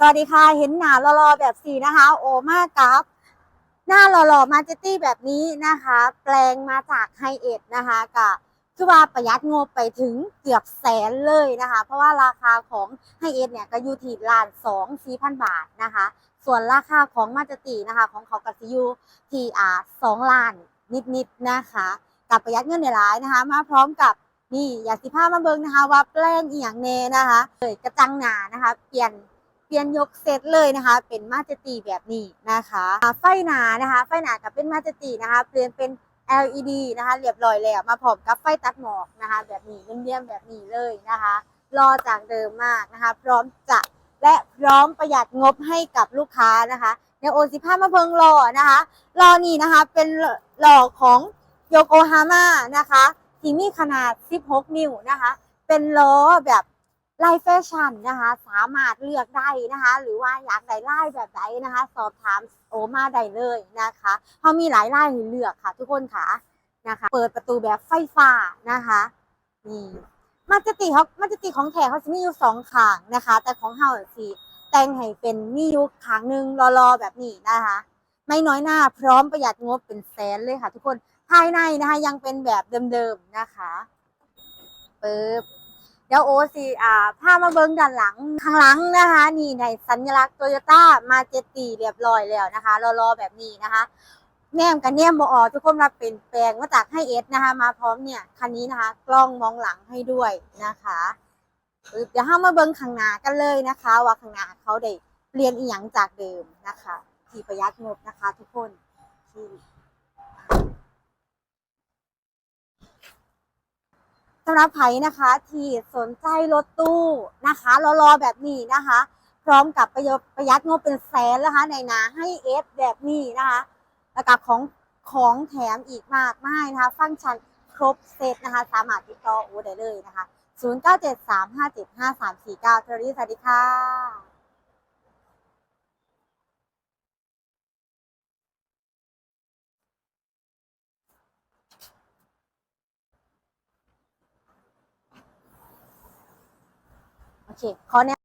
สวัสดีค่ะ เห็นหน้าหล่อๆแบบสีนะคะ โอมากับ หน้าหล่อๆมาเจตี้แบบนี้นะคะ แปลงมาจากไฮเอ็ดนะคะกับคือว่าประหยัดงบไปถึงเกือบแสนเลยนะคะ เพราะว่าราคาของไฮเอ็ดเนี่ยก็อยู่ที่ล้านสองสี่พันบาทนะคะ ส่วนราคาของมาเจตี้นะคะ ของเขากัสยูที่อ่าสองล้านนิดๆนะคะ กับประหยัดเงินในร้ายนะคะ มาพร้อมกับนี่อยากสิพามาเบิงนะคะ ว่าแปลงอีหยังเนนะคะเลยกระจังหนานะคะ เปลี่ยน เปลี่ยนยกเซตเลยนะคะ เป็นมาเจตีแบบนี้นะคะไฟหนานะคะไฟหนากับเป็นมาเจตีนะคะ เปลี่ยนเป็น LED นะคะ เรียบร้อยแล้วมาพร้อมกับไฟตัดหมอกนะคะ แบบนี้เรียมๆแบบนี้เลยนะคะรอจากเดิมมากนะคะ พร้อมจะและพร้อมประหยัดงบให้กับลูกค้านะคะในโอซิผ้ามาเพิงรอนะคะรอนี่นะคะเป็นหล่อของโยโกฮาม่านะคะที่มีขนาด 16 นิ้วนะคะ เป็นล้อแบบ ไล่แฟชั่นนะคะ สามารถเลือกได้นะคะ หรือว่าอยากได้ไล่แบบไหนนะคะ สอบถามโอมาได้เลยนะคะเขามีหลายไล่ให้เลือกค่ะ ทุกคนค่ะนะคะ เปิดประตูแบบไฟฟ้านะคะนี่มาจติเขามาจติของแถเขาจะมีอยู่สองขางนะคะ แต่ของเฮาสิแต่งให้เป็นมีอยู่ขางหนึ่งรอๆแบบนี้นะคะ ไม่น้อยหน้าพร้อมประหยัดงบเป็นแสนเลยค่ะ ทุกคนภายในนะคะยังเป็นแบบเดิมๆนะคะปึ๊บ เดี๋ยวโอซีอ่าพามาเบิ้งด้านหลังข้างหลังนะคะ นี่ในสัญลักษณ์โตโยต้ามาเจตีเรียบร้อยแล้วนะคะรอๆแบบนี้นะคะ แนมกับแนมบออทุกคนมาเป็นแปลงมาจากให้เอสนะคะ มาพร้อมเนี่ยคันนี้นะคะ กล้องมองหลังให้ด้วยนะคะเดี๋ยวห้ามาเบิ้งข้างหน้ากันเลยนะคะ ว่าข้างหน้าเขาได้เปลี่ยนอีหยังจากเดิมนะคะ ที่ประหยัดงบนะคะ ทุกคนที่ สำหรับไผนะคะที่สนใจรถตู้นะคะรอๆแบบนี้นะคะ พร้อมกับประหยัดประหยัดงบเป็นแสนนะคะ ในนาให้เอสแบบนี้นะคะแล้วกับของของแถมอีกมากมายนะคะ ฟังก์ชันครบเซตนะคะ สามารถติดต่อโอได้เลยนะคะ 0973575349สวัสดีสวัสดีค่ะ เคขอแนะ